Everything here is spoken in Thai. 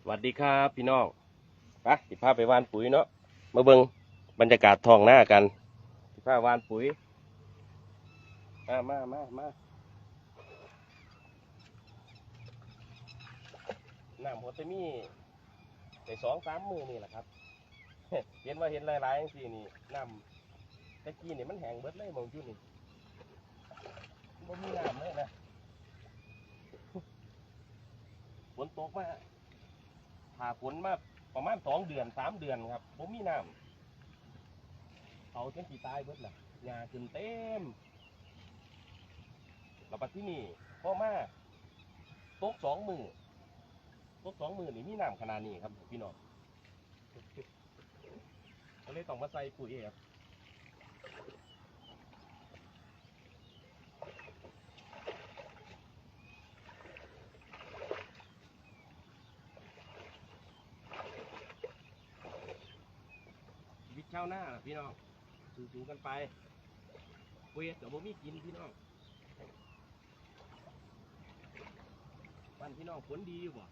สวัสดีครับพี่น้องไปสิพาไปหวานปุ๋ยเนาะมาเบิงบรรยากาศทองหน้ากันสิพาหวานปุ๋ยมามามามาน้ำหัวตมี่ในสองสามมือนี่แหละครับ เห็นว่าเห็นหลายๆอย่างสี่นี่น้ำตะกี้นี่มันแห้งเบิดเลยมองยู่นี่บ่มีน้ำเลยนะฝนตกมา ผ่าฝนมาประมาณสองเดือนสามเดือนครับผมมีน้ำเอาจนสีตายเบิดน่ะหญ้าขึ้นเต็มแล้วปัดที่นี่พ่อมาตกสองมือตกสองมือนี่มีน้ำขนาดนี้ครับพี่น้องก็เลยต้องมาใส่ปุ๋ยครับ ชาวหน้าวนาล่ะพี่น้องสู้ๆกันไปเดี๋ยวผมมีกินพี่น้องบ้านพี่น้องฝนดีอยู่บ่